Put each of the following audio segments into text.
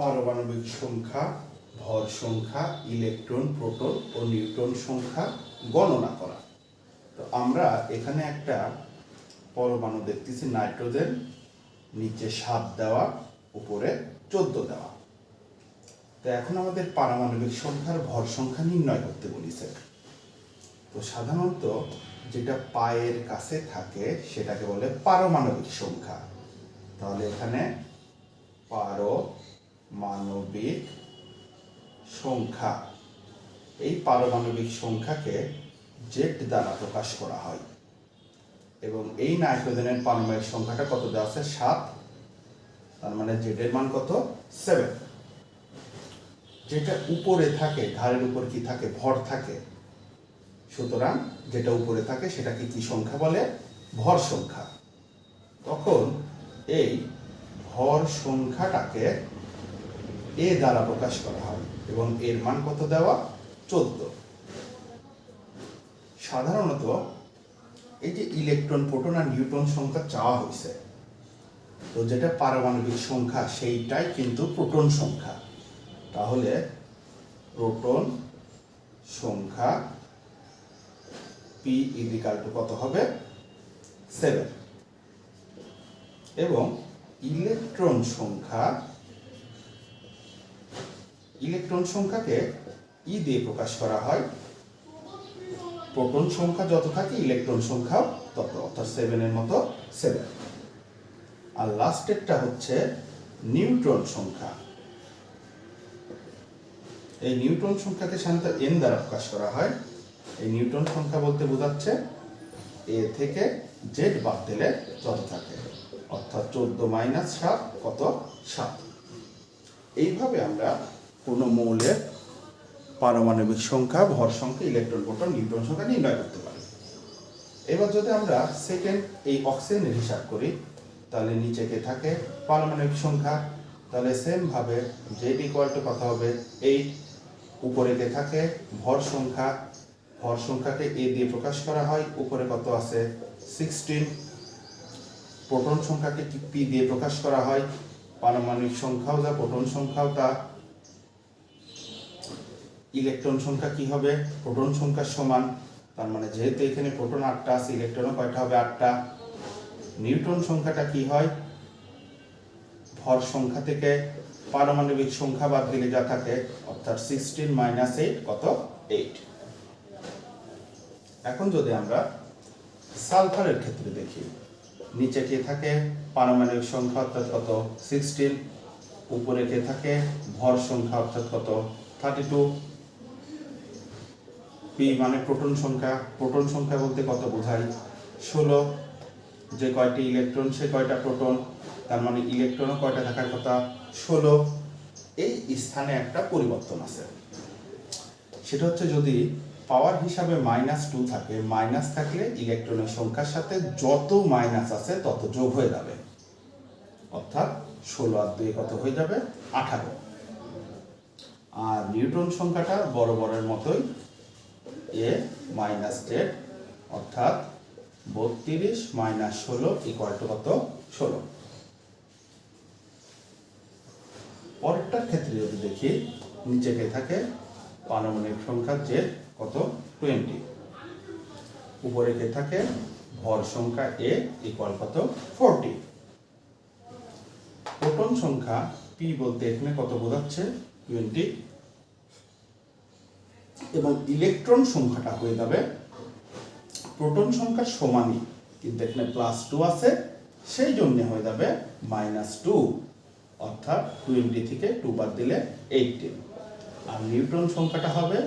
পারমাণবিক সংখ্যা, ভর সংখ্যা, ইলেকট্রন, প্রোটন ও নিউট্রন সংখ্যা গণনা করা। তো আমরা এখানে একটা পরমাণু দেখতেছি, নাইট্রোজেন, নিচে সাত দেওয়া, উপরে চোদ্দ দেওয়া। তো এখন আমাদের পারমাণবিক সংখ্যার ভর সংখ্যা নির্ণয় করতে বলিছে। তো সাধারণত যেটা পায়ের কাছে থাকে, সেটাকে বলে পারমাণবিক সংখ্যা। তাহলে এখানে পারমাণবিক সংখ্যা। এই পারমাণবিক সংখ্যাকে জেড দ্বারা প্রকাশ করা হয়। এবং এই নাইট্রোজেনের পারমাণবিক সংখ্যাটা কত দেওয়া আছে? সাত। তার মানে জেডের মান কত? সেভেন। যেটা উপরে থাকে ঘাড়ের উপর কি থাকে? ভর থাকে। সুতরাং যেটা উপরে থাকে, সেটাকে কি সংখ্যা বলে? ভর সংখ্যা। তখন এই ভর সংখ্যাটাকে এ দ্বারা প্রকাশ করা হয় এবং এর মান কত দেওয়া? চোদ্দ। সাধারণত এই যে ইলেকট্রন, প্রোটন আর নিউট্রন সংখ্যা চাওয়া হয়েছে, তো যেটা পারমাণবিক সংখ্যা সেইটাই কিন্তু প্রোটন সংখ্যা। তাহলে প্রোটন সংখ্যা পি ইজিকাল টু কত হবে? সেভেন এবং ইলেকট্রন সংখ্যা ইলেকট্রন সংখ্যাকে ই দিয়ে প্রকাশ করা হয়। প্রোটন সংখ্যা যত থাকে, ইলেকট্রন সংখ্যাও তত, অর্থাৎ সেভেনের মতো সেভেন আর লাস্টেরটা হচ্ছে নিউট্রন সংখ্যা। এই নিউট্রন সংখ্যাকে সাধারণত এন দ্বারা প্রকাশ করা হয়। এই নিউট্রন সংখ্যা বলতে বোঝাচ্ছে এ থেকে জেড বাদ দিলে যত থাকে, অর্থাৎ চোদ্দ মাইনাস সাত কত সাত। এইভাবে আমরা কোনো মৌলের পারমাণবিক সংখ্যা, ভর সংখ্যা ইলেকট্রন প্রোটন নিউট্রন সংখ্যা নির্ণয় করতে পারি। এবার যদি আমরা সেকেন্ড এই অক্সিজেনের হিসাব করি, তাহলে নিচে কে থাকে? পারমাণবিক সংখ্যা। তাহলে সেম ভাবে জেড ইকুয়াল টু কত হবে? এইট উপরে কে থাকে? ভর সংখ্যা। ভর সংখ্যাকে এ দিয়ে প্রকাশ করা হয়। উপরে কত আছে? সিক্সটিন প্রোটন সংখ্যাকে পি দিয়ে প্রকাশ করা হয়? পারমাণবিক সংখ্যাও যা প্রোটন সংখ্যাও তা। ইলেকট্রন সংখ্যা কি হবে? প্রোটন সংখ্যার সমান। তার মানে যেহেতু এখানে প্রোটন আটটা, আছে, ইলেকট্রনও কয়টা হবে? আটটা। নিউট্রন সংখ্যাটা কি হয়? ভর সংখ্যা থেকে পারমাণবিক সংখ্যা বাদ দিলে যা থাকে, অর্থাৎ সিক্সটিন মাইনাস এইট কত? এইট। এখন যদি আমরা সালফারের ক্ষেত্রে দেখি, নিচে কে থাকে? পারমাণবিক সংখ্যা অর্থাৎ কত? সিক্সটিন। উপরে কে থাকে? ভর সংখ্যা অর্থাৎ কত? Thirty two. পি মানে প্রোটন সংখ্যা। প্রোটন সংখ্যা বলতে কত বোঝায়? ষোলো, যে কয়টি ইলেকট্রন, সে কয়টা প্রোটন? তার মানে ইলেকট্রনও কয়টা থাকার কথা? ষোলো, এই স্থানে একটা পরিবর্তন আছে। সেটা হচ্ছে যদি পাওয়ার হিসাবে মাইনাস টু থাকে, মাইনাস থাকলে ইলেকট্রনের সংখ্যার সাথে যত মাইনাস আছে তত যোগ হয়ে যাবে। অর্থাৎ ষোলো আর দুই কত হয়ে যাবে? আঠারো। আর নিউট্রন সংখ্যাটা বড় বড়ের মতোই এ মাইনাস টেন অর্থাৎ বত্রিশ মাইনাস ষোলো ইকুয়াল টু কত? ষোলো। পরেরটার ক্ষেত্রে যদি দেখি, নিচে কে থাকে পারমাণবিক সংখ্যা জেড কত? টোয়েন্টি উপরে কে থাকে ভর সংখ্যা এ ইকুয়াল কত? ফোরটি প্রোটন সংখ্যা পি বলতে এখানে কত বোঝাচ্ছে? টোয়েন্টি এবং ইলেকট্রন সংখ্যাটা হয়ে যাবে। প্রোটন সংখ্যা সমানই, কিন্তু এখানে প্লাস টু আছে, সেই জন্য হয়ে যাবে মাইনাস টু অর্থাৎ টোয়েন্টি থেকে টু বাদ দিলে এইটিন আর নিউট্রন সংখ্যাটা হবে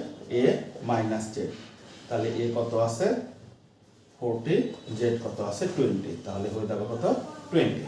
এ মাইনাস জেড তাহলে এ কত আছে? ফোরটি জেড কত আছে? টোয়েন্টি তাহলে হয়ে যাবে কত? টোয়েন্টি